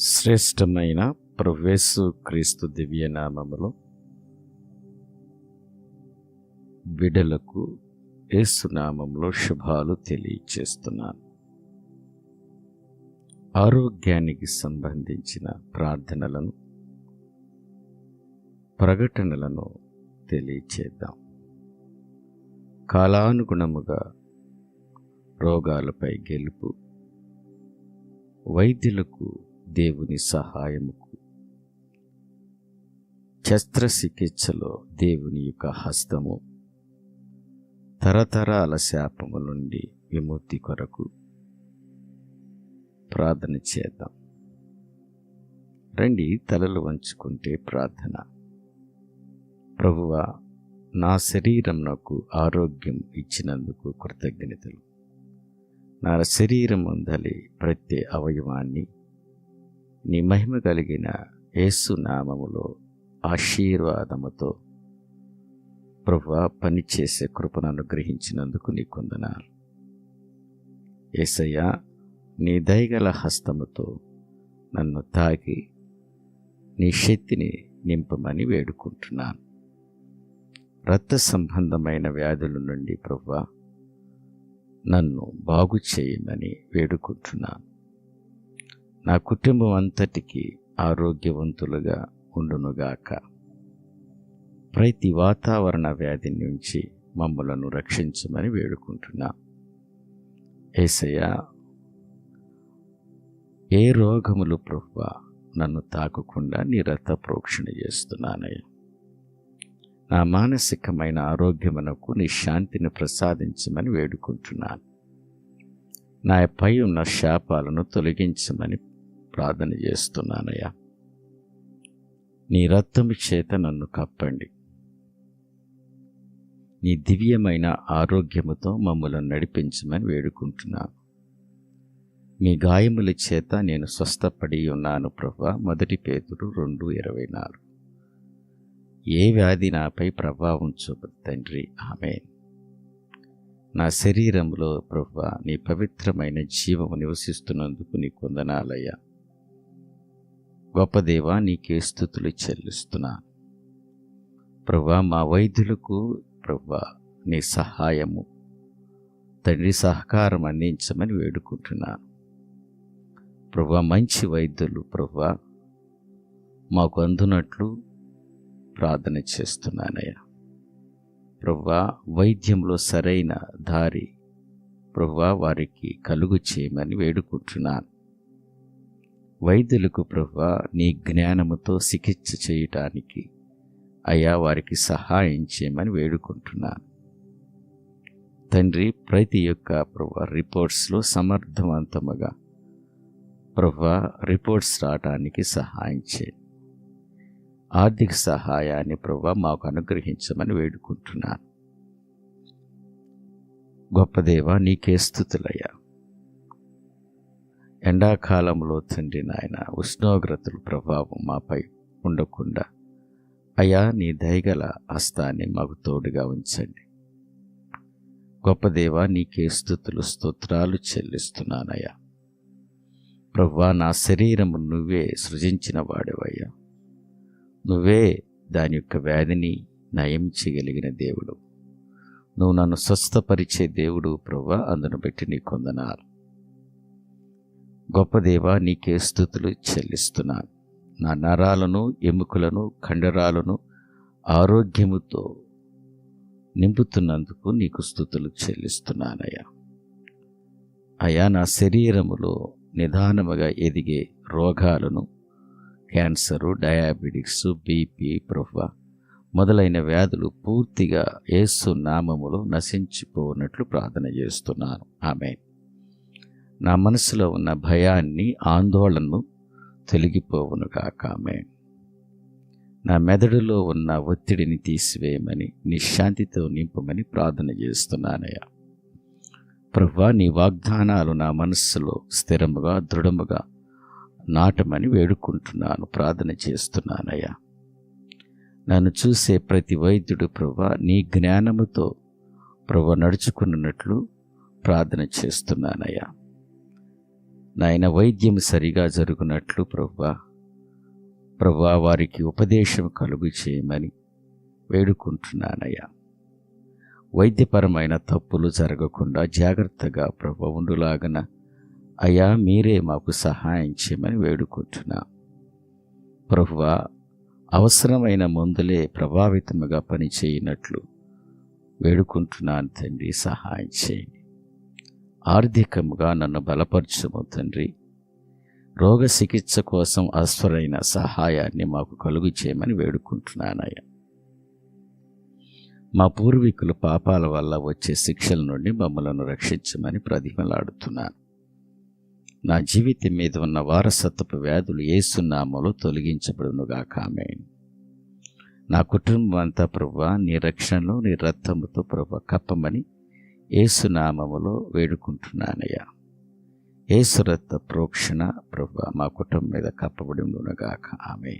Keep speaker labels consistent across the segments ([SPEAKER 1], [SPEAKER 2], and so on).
[SPEAKER 1] శ్రేష్టమైన ప్రవేశు క్రీస్తు దివ్యనామములో బిడలకు ఏసునామంలో శుభాలు తెలియచేస్తున్నాను. ఆరోగ్యానికి సంబంధించిన ప్రార్థనలను ప్రకటనలను తెలియచేద్దాం. కాలానుగుణముగా రోగాలపై గెలుపు వైద్యులకు దేవుని సహాయముకు. శస్త్రచికిత్సలో దేవుని యొక్క హస్తము. తరతరాల శాపము నుండి విముక్తి కొరకు ప్రార్థన చేద్దాం. రండి తలలు వంచుకుంటే ప్రార్థన. ప్రభువ నా శరీరం నాకు ఆరోగ్యం ఇచ్చినందుకు కృతజ్ఞతలు. నా శరీరం ఉందలి ప్రతి అవయవాన్ని నీ మహిమ కలిగిన యేసునామములో ఆశీర్వాదముతో ప్రభు పనిచేసే కృపను అనుగ్రహించినందుకు నీ కొందనాలు ఏసయ్య నీ దయగల హస్తముతో నన్ను తాగి నీ శక్తిని నింపమని వేడుకుంటున్నాను. రక్త సంబంధమైన వ్యాధుల నుండి ప్రభు నన్ను బాగు చేయమని వేడుకుంటున్నాను. నా కుటుంబం అంతటికి ఆరోగ్యవంతులుగా ఉండునుగాక. ప్రతి వాతావరణ వ్యాధి నుంచి మమ్మలను రక్షించమని వేడుకుంటున్నా. ఏసయ్య ఏ రోగములు ప్రభు నన్ను తాకకుండా నీ రథ ప్రోక్షణ చేస్తున్నానయ్యా. నా మానసికమైన ఆరోగ్యమునకు నీ శాంతిని ప్రసాదించమని వేడుకుంటున్నాను. నా పై ఉన్న శాపాలను తొలగించమని ప్రార్థన చేస్తున్నానయ్యా. నీ రక్తము చేత నన్ను కప్పండి నీ దివ్యమైన ఆరోగ్యముతో మమ్మలను నడిపించమని వేడుకుంటున్నాను. మీ గాయముల చేత నేను స్వస్థపడి ఉన్నాను ప్రభా. మొదటి పేతుడు రెండు ఇరవై నాలుగు. ఏ వ్యాధి నాపై ప్రభావం చూపదు తండ్రి. ఆమె నా శరీరంలో ప్రభు నీ పవిత్రమైన జీవము నివసిస్తున్నందుకు నీ కొందనాలయ్యా గొప్ప దేవా నీకే స్థుతులు చెల్లిస్తున్నాను ప్రభా మా వైద్యులకు ప్రభా నీ సహాయము తండ్రి సహకారం అందించమని వేడుకుంటున్నాను. ప్రభా మంచి వైద్యులు ప్రభా మాకు అందునట్లు ప్రార్థన చేస్తున్నానయ్యా. ప్రభా వైద్యంలో సరైన దారి ప్రభా వారికి కలుగు చేయమని వేడుకుంటున్నాను. వైద్యులకు ప్రభా నీ జ్ఞానముతో చికిత్స చేయటానికి అయ్యా వారికి సహాయం చేయమని వేడుకుంటున్నాను తండ్రి ప్రతి యొక్క ప్రభా రిపోర్ట్స్లో సమర్థవంతముగా ప్రభా రిపోర్ట్స్ రావటానికి సహాయం చేయండి ఆర్థిక సహాయాన్ని ప్రభా మాకు అనుగ్రహించమని వేడుకుంటున్నాను గొప్పదేవ నీకే స్థుతులయ్యా. ఎండాకాలంలో తండ్రి నాయన ఉష్ణోగ్రతల ప్రభావం మాపై ఉండకుండా అయ్యా నీ దయగల హస్తాన్ని మాకు తోడుగా ఉంచండి. గొప్పదేవా నీకే స్థుతులు స్తోత్రాలు చెల్లిస్తున్నానయ్యా. ప్రవ్వా నా శరీరము నువ్వే సృజించిన వాడవయ్యా. నువ్వే దాని యొక్క వ్యాధిని నయం చేయగలిగిన దేవుడు. నువ్వు నన్ను స్వస్థపరిచే దేవుడు ప్రవ్వా అందును బట్టి నీ కొందనాలు. గొప్ప దేవ నీకే స్థుతులు చెల్లిస్తున్నాను. నా నరాలను ఎముకలను కండరాలను ఆరోగ్యముతో నింపుతున్నందుకు నీకు స్థుతులు చెల్లిస్తున్నానయ్యా. అయా నా శరీరములో నిదానముగా ఎదిగే రోగాలను క్యాన్సరు డయాబెటిక్స్ బీపీ ప్రొఫా మొదలైన వ్యాధులు పూర్తిగా ఏసు నామములో నశించిపోనట్లు ప్రార్థన చేస్తున్నాను. ఆమె నా మనసులో ఉన్న భయాన్ని ఆందోళనను తొలగిపోవునుగాక ఆమె నా మెదడులో ఉన్న ఒత్తిడిని తీసివేయమని నిశ్శాంతితో నింపమని ప్రార్థన చేస్తున్నానయ్యా. ప్రభా నీ వాగ్దానాలు నా మనస్సులో స్థిరముగా దృఢముగా నాటమని వేడుకుంటున్నాను ప్రార్థన చేస్తున్నానయ్యా. నన్ను చూసే ప్రతి వైద్యుడు ప్రభా నీ జ్ఞానముతో ప్రభ నడుచుకున్నట్లు ప్రార్థన చేస్తున్నానయ్యా. నాయన వైద్యం సరిగా జరుగునట్లు ప్రవ్వా. ప్రవ్వా వారికి ఉపదేశం కలుగు చేయమని వేడుకుంటున్నానయ్యా. వైద్యపరమైన తప్పులు జరగకుండా జాగ్రత్తగా ప్రభు ఉండులాగన అయ్యా మీరే మాకు సహాయం చేయమని వేడుకుంటున్నా. ప్రభువ అవసరమైన మందులే ప్రభావితముగా పనిచేయనట్లు వేడుకుంటున్నాను తండ్రి సహాయం చేయండి. ఆర్థికముగా నన్ను బలపరచుము తండ్రి. రోగ చికిత్స కోసం అస్వరైన సహాయాన్ని మాకు కలుగు చేయమని వేడుకుంటున్నానయ్యా. మా పూర్వీకులు పాపాల వల్ల వచ్చే శిక్షల నుండి మమ్మలను రక్షించమని ప్రతిమలాడుతున్నాను నా జీవితం మీద ఉన్న వారసత్వపు వ్యాధులు ఏసునామలో తొలగించబడునుగా కామే నా కుటుంబం అంతా ప్రభు నీ రక్షణలో నీ రక్తముతో ప్రభు కప్పమని ఏసునామములో వేడుకుంటున్నానయ్యా. ఏసురత్త ప్రోక్షణ ప్రభు మా కుటుంబం మీద కప్పబడి ఉండునగాక. ఆమె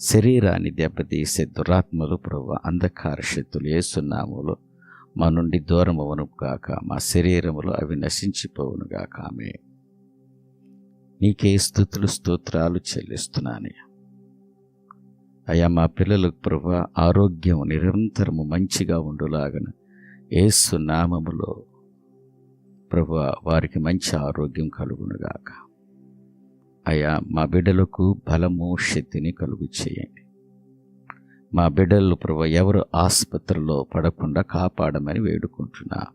[SPEAKER 1] శరీరాన్ని దెబ్బతీసే దురాత్మలు ప్రభు అంధకార శక్తులు ఏసునాములో మా నుండి దూరమవును గాక మా శరీరములు అవి నశించిపోవును గాక ఆమె నీకే స్థుతులు స్తోత్రాలు చెల్లిస్తున్నానయ్యా. అయ్యా మా పిల్లలకు ప్రభు ఆరోగ్యం నిరంతరము మంచిగా ఉండులాగను. ఏసు నామములో ప్రభు వారికి మంచి ఆరోగ్యం కలుగునుగాక. అయా మా బిడ్డలకు బలము శక్తిని కలుగు చేయండి మా బిడ్డలు ప్రభు ఎవరు ఆసుపత్రిలో పడకుండా కాపాడమని వేడుకుంటున్నా.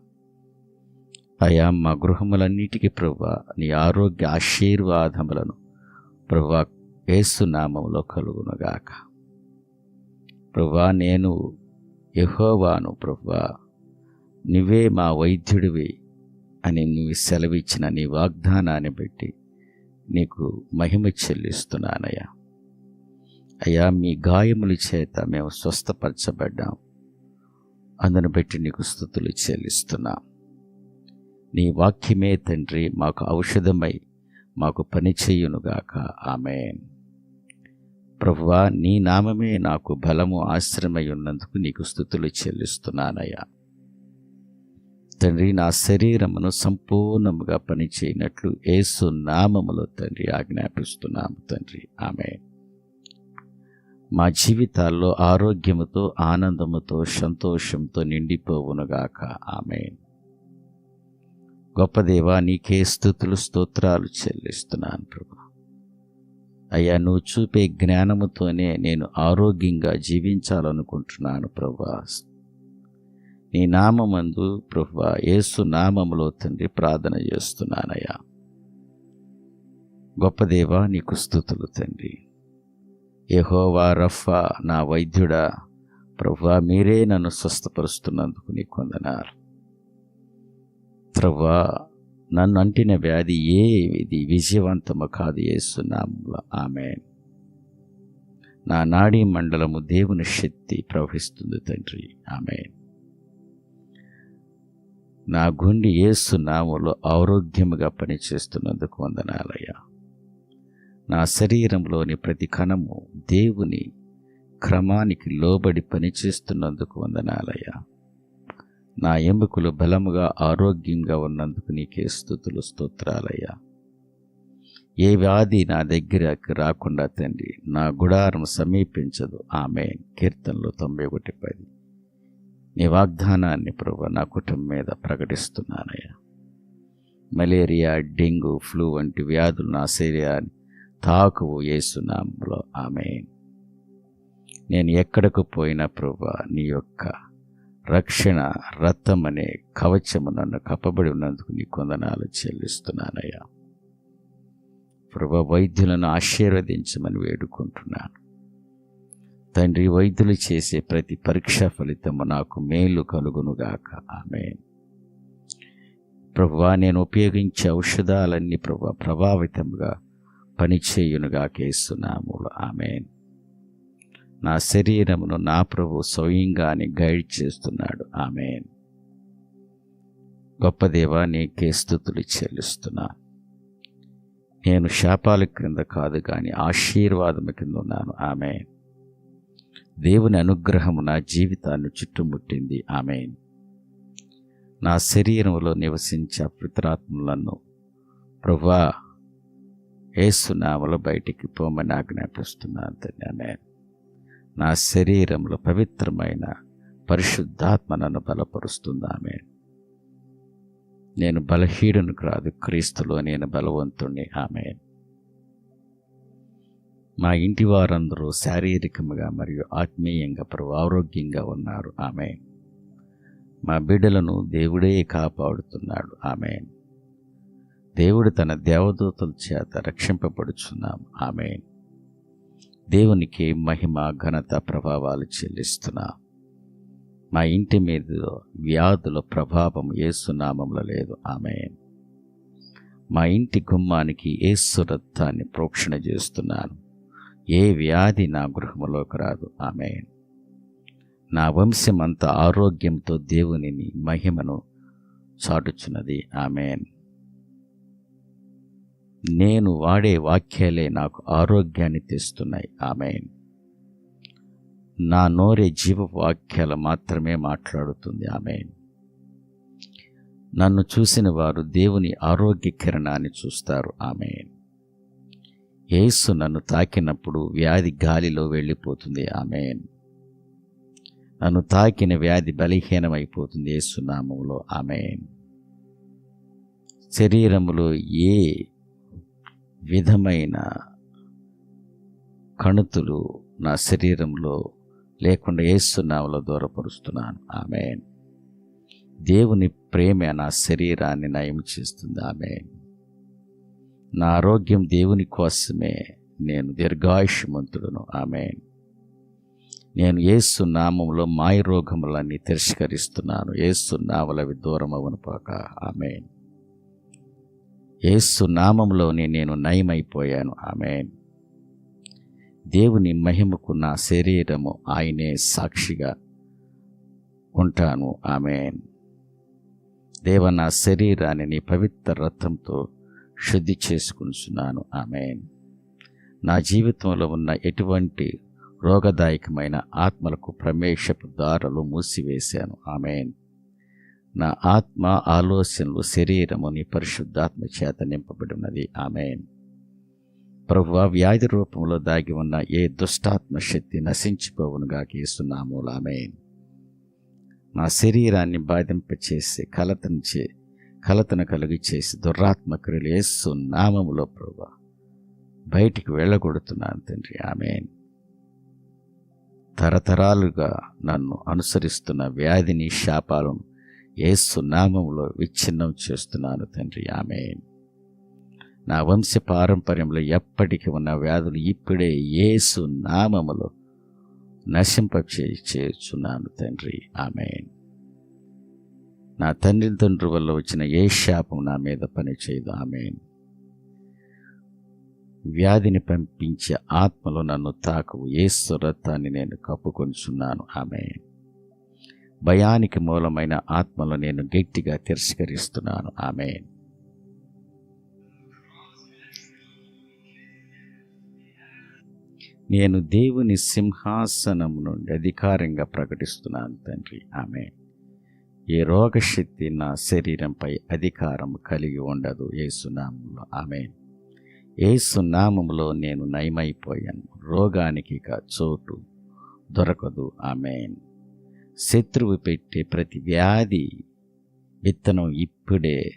[SPEAKER 1] అయ్యా మా గృహములన్నిటికీ ప్రభు నీ ఆరోగ్య ఆశీర్వాదములను ప్రభు ఏసునామంలో కలుగునుగాక. ప్రభా నేను యహోవాను ప్రభా నువ్వే మా వైద్యుడివి అని నువ్వు సెలవిచ్చిన నీ వాగ్దానాన్ని బట్టి నీకు మహిమ చెల్లిస్తున్నానయ్యా. అయ్యా మీ గాయముల చేత మేము స్వస్థపరచబడ్డాం. అందును బట్టి నీకు స్థుతులు చెల్లిస్తున్నాం. నీ వాక్యమే తండ్రి మాకు ఔషధమై మాకు పని ఆమె ప్రభువా నీ నామమే నాకు బలము ఆశ్రమై ఉన్నందుకు నీకు స్థుతులు చెల్లిస్తున్నానయ్యా. తండ్రి నా శరీరమును సంపూర్ణముగా పనిచేయనట్లు ఏసు నామములో తండ్రి ఆజ్ఞాపిస్తున్నాము తండ్రి. ఆమె మా జీవితాల్లో ఆరోగ్యముతో ఆనందముతో సంతోషంతో నిండిపోవునుగాక. ఆమె గొప్పదేవా నీకే స్థుతులు స్తోత్రాలు చెల్లిస్తున్నాను ప్రభు. అయ్యా నువ్వు చూపే జ్ఞానముతోనే నేను ఆరోగ్యంగా జీవించాలనుకుంటున్నాను ప్రభా. నీ నామందు ప్రభు యేసు నామములో తండ్రి ప్రార్థన చేస్తున్నానయ్యా. గొప్ప దేవా నీకు స్థుతులు తండ్రి. యహోవా రఫా నా వైద్యుడా ప్రభువా మీరే నన్ను స్వస్థపరుస్తున్నందుకు నీ కొందనారు ప్రభా నన్ను అంటిన వ్యాధి ఏ ఇది విజయవంతము కాదు ఏసునామంలో ఆమె నా నాడీ మండలము దేవుని శక్తి ప్రవహిస్తుంది తండ్రి. ఆమె నా గుండె ఏసు నామలో ఆరోగ్యముగా పనిచేస్తున్నందుకు వందనాలయ్యా. నా శరీరంలోని ప్రతి కణము దేవుని క్రమానికి లోబడి పనిచేస్తున్నందుకు వందనాలయ్యా. నా ఎముకలు బలముగా ఆరోగ్యంగా ఉన్నందుకు నీకే స్థుతులు స్తోత్రాలయ్యా. ఏ వ్యాధి నా దగ్గరకు రాకుండా తండ్రి నా గుడారం సమీపించదు. ఆమె కీర్తనలు తొంభై ఒకటి పది. నీ వాగ్దానాన్ని ప్రభు నా కుటుంబం మీద ప్రకటిస్తున్నానయ్యా. మలేరియా డెంగ్యూ ఫ్లూ వంటి వ్యాధులు నా శరీరాన్ని తాకువు వేస్తున్నాములో ఆమె నేను ఎక్కడకు పోయినా ప్రభు నీ యొక్క రక్షణ రథం అనే కవచము నన్ను కప్పబడి ఉన్నందుకు నీ కొందనాలు చెల్లిస్తున్నానయ్యా. ప్రభు వైద్యులను ఆశీర్వదించమని వేడుకుంటున్నాను. తండ్రి వైద్యులు చేసే ప్రతి పరీక్ష ఫలితము నాకు మేలు కలుగునుగాక. ఆమె ప్రభువా నేను ఉపయోగించే ఔషధాలన్నీ ప్రభు ప్రభావితంగా పనిచేయునుగా కేస్తున్నాము ఆమె నా శరీరమును నా ప్రభు స్వయంగానే గైడ్ చేస్తున్నాడు. ఆమె గొప్ప దేవా నీకే స్థుతులు చెల్లిస్తున్నా. నేను శాపాల క్రింద కాదు కానీ ఆశీర్వాదము కింద ఉన్నాను. ఆమె దేవుని అనుగ్రహము నా జీవితాన్ని చుట్టుముట్టింది. ఆమె నా శరీరంలో నివసించే అపవిత్రాత్మలను ప్రభా ఏసునామలు బయటికి పోమని ఆజ్ఞాపిస్తున్నాను తండ్రి. నా శరీరంలో పవిత్రమైన పరిశుద్ధాత్మ నన్ను బలపరుస్తుంది. ఆమె నేను బలహీనను కాదు క్రీస్తులో నేను బలవంతుణ్ణి. ఆమె మా ఇంటి వారందరూ శారీరకంగా మరియు ఆత్మీయంగా ప్రభు ఆరోగ్యంగా ఉన్నారు. ఆమె మా బిడ్డలను దేవుడే కాపాడుతున్నాడు. ఆమె దేవుడు తన దేవదూతల చేత రక్షింపబడుచున్నాం. ఆమె దేవునికి మహిమ ఘనత ప్రభావాలు చెల్లిస్తున్నాం. మా ఇంటి మీద వ్యాధుల ప్రభావం ఏసునామంలో లేదు. ఆమె మా ఇంటి గుమ్మానికి ఏసు రక్తాన్ని ప్రోక్షణ చేస్తున్నాను ఏ వ్యాధి నా గృహములోకి రాదు. ఆమె నా వంశం ఆరోగ్యంతో దేవునిని మహిమను చాటుచున్నది. ఆమెన్. నేను వాడే వాక్యాలే నాకు ఆరోగ్యాన్ని తెస్తున్నాయి. ఆమెన్. నా నోరే జీవ వాక్యాలు మాత్రమే మాట్లాడుతుంది. ఆమె నన్ను చూసిన వారు దేవుని ఆరోగ్య కిరణాన్ని చూస్తారు. ఆమె యేసు నన్ను తాకినప్పుడు వ్యాధి గాలిలో వెళ్ళిపోతుంది. ఆమె నన్ను తాకిన వ్యాధి బలహీనమైపోతుంది ఏసునామంలో ఆమె శరీరములో ఏ విధమైన కణుతులు నా శరీరంలో లేకుండా ఏస్తున్నాములో దూరపరుస్తున్నాను. ఆమె దేవుని ప్రేమ నా శరీరాన్ని నయం చేస్తుంది. ఆమె నా ఆరోగ్యం దేవుని కోసమే నేను దీర్ఘాయుష్మంతుడును. ఆమె నేను ఏసు నామంలో మాయ రోగములన్నీ తిరస్కరిస్తున్నాను. ఏసు నామలవి దూరం అవును పాక. ఆమె ఏసు నామంలోనే నేను నయమైపోయాను. ఆమె దేవుని మహిమకు నా శరీరము ఆయనే సాక్షిగా ఉంటాను. ఆమె దేవ నా శరీరాన్ని నీ పవిత్ర రథంతో శుద్ధి చేసుకుంటున్నాను ఆమె నా జీవితంలో ఉన్న ఎటువంటి రోగదాయకమైన ఆత్మలకు ప్రమేశపు దారులు మూసివేశాను. ఆమెన్. నా ఆత్మ ఆలోచనలు శరీరము నీ పరిశుద్ధాత్మ చేత నింపబడినది ఆమెన్. ప్రభు వ్యాధి రూపంలో దాగి ఉన్న ఏ దుష్టాత్మ శక్తి నశించిపోవునుగా గీస్తున్నాము ఆమెన్. నా శరీరాన్ని బాధింపచేసి కలతను చే కలతను కలిగించేసి దుర్రాత్మ క్రియలు వేస్తూ నామములో ప్రభా బయటికి వెళ్ళగొడుతున్నాను తండ్రి. ఆమెన్. తరతరాలుగా నన్ను అనుసరిస్తున్న వ్యాధిని శాపాలను ఏసు నామములో విచ్ఛిన్నం చేస్తున్నాను తండ్రి. ఆమె నా వంశ పారంపర్యంలో ఎప్పటికీ ఉన్న వ్యాధులు ఇప్పుడే ఏసు నామములో నశింప చేస్తున్నాను తండ్రి. ఆమె నా తండ్రి తండ్రి వల్ల వచ్చిన ఏ శాపం నా మీద పనిచేయదు. ఆమె వ్యాధిని పంపించే ఆత్మలో నన్ను తాకవు ఏ రక్తాన్ని నేను కప్పుకొనిచున్నాను. ఆమె భయానికి మూలమైన ఆత్మలో నేను గట్టిగా తిరస్కరిస్తున్నాను. ఆమె నేను దేవుని సింహాసనం నుండి అధికారంగా ప్రకటిస్తున్నాను తండ్రి. ఆమె ఏ రోగశక్తి నా శరీరంపై అధికారం కలిగి ఉండదు. ఏసునామంలో ఆమె ఏసునామంలో నేను నయమైపోయాను. రోగానికి ఇక చోటు దొరకదు. ఆమెన్. శత్రువు పెట్టే ప్రతి వ్యాధి విత్తనం ఇప్పుడే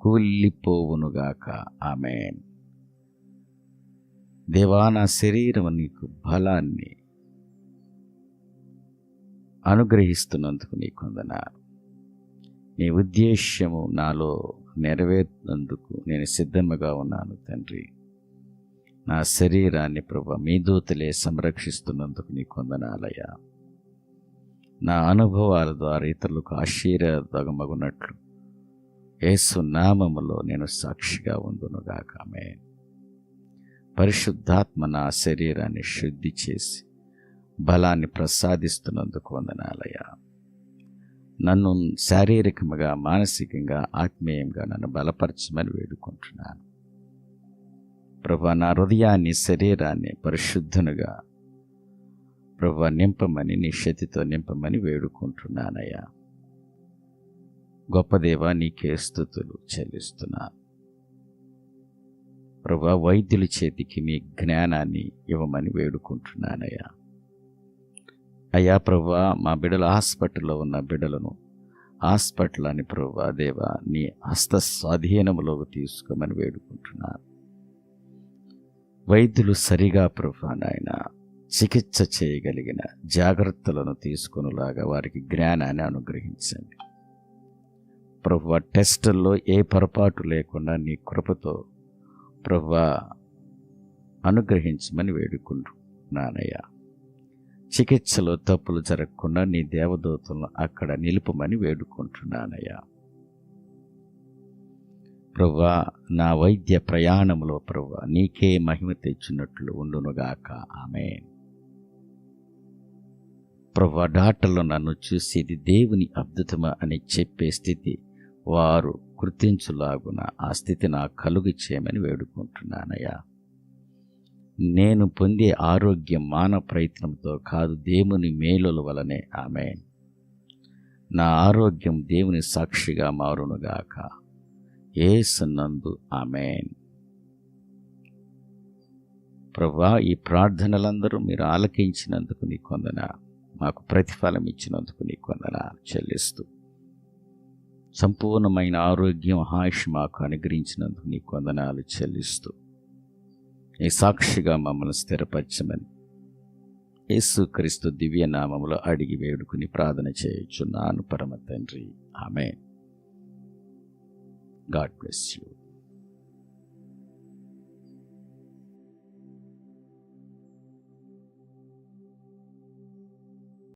[SPEAKER 1] కూలిపోవునుగాక ఆమె దేవా నా శరీరం నీకు బలాన్ని అనుగ్రహిస్తున్నందుకు నీకు వందనాలు. నీ ఉద్దేశ్యము నాలో నెరవేర్నందుకు నేను సిద్ధముగా ఉన్నాను తండ్రి. నా శరీరాన్ని ప్రభ మీ దూతలే సంరక్షిస్తున్నందుకు నీ వందనాలయ్యా. నా అనుభవాల ద్వారా ఇతరులకు ఆశీర్వాదమగునట్లు యేసు నామములో నేను సాక్షిగా ఉందునుగాక ఆమె పరిశుద్ధాత్మ నా శరీరాన్ని శుద్ధి చేసి బలాన్ని ప్రసాదిస్తున్నందుకు వందనాలయ నన్ను శారీరకంగా మానసికంగా ఆత్మీయంగా నన్ను బలపరచమని వేడుకుంటున్నాను. ప్రభు నా హృదయాన్ని శరీరాన్ని పరిశుద్ధునుగా ప్రభు నింపమని నీ శతితో నింపమని వేడుకుంటున్నానయ్యా. గొప్పదేవ నీకే స్థుతులు చెల్లిస్తున్నా ప్రభు వైద్యుల చేతికి మీ జ్ఞానాన్ని ఇవ్వమని వేడుకుంటున్నానయ్యా. అయ్యా ప్రభా మా బిడ్డలు హాస్పిటల్లో ఉన్న బిడ్డలను హాస్పిటల్ అని ప్రభా దేవా నీ హస్త స్వాధీనములోకి తీసుకోమని వేడుకుంటున్నాను. వైద్యులు సరిగా ప్రభా నాయన చికిత్స చేయగలిగిన జాగ్రత్తలను తీసుకునేలాగా వారికి జ్ఞానాన్ని అనుగ్రహించండి. ప్రభు టెస్టుల్లో ఏ పొరపాటు లేకుండా నీ కృపతో ప్రభు అనుగ్రహించమని వేడుకుంటున్నానయ్యా. చికిత్సలో తప్పులు జరగకుండా నీ దేవదూతలను అక్కడ నిలుపమని వేడుకుంటున్నానయ్యా. ప్రభా నా వైద్య ప్రయాణంలో ప్రభా నీకే మహిమ తెచ్చినట్లు ఉండునుగాక. ఆమె ప్రభా డాక్టర్లు నన్ను చూసి ఇది దేవుని అద్భుతమా అని చెప్పే స్థితి వారు గుర్తించులాగున ఆ స్థితి నాకు కలుగు చేయమని వేడుకుంటున్నానయ్యా. నేను పొందే ఆరోగ్యం మాన ప్రయత్నంతో కాదు దేవుని మేలుల వలనే. ఆమె నా ఆరోగ్యం దేవుని సాక్షిగా మారునుగాక. ఏసునందు. ఆమెన్. ప్రభా ఈ ప్రార్థనలందరూ మీరు ఆలకించినందుకు నీ కొందన మాకు ప్రతిఫలం ఇచ్చినందుకు నీ కొందన చెల్లిస్తూ. సంపూర్ణమైన ఆరోగ్యం హాయిష్ మాకు అనుగ్రహించినందుకు నీ కొందనాలు చెల్లిస్తూ. ఈ సాక్షిగా మమ్మల్ని స్థిరపరచమని యేసుక్రీస్తు దివ్య నామములో అడిగి వేడుకుని ప్రార్థన చేయుచున్నాను. పరమ తండ్రి. ఆమె గాడ్ బ్లెస్ యూ.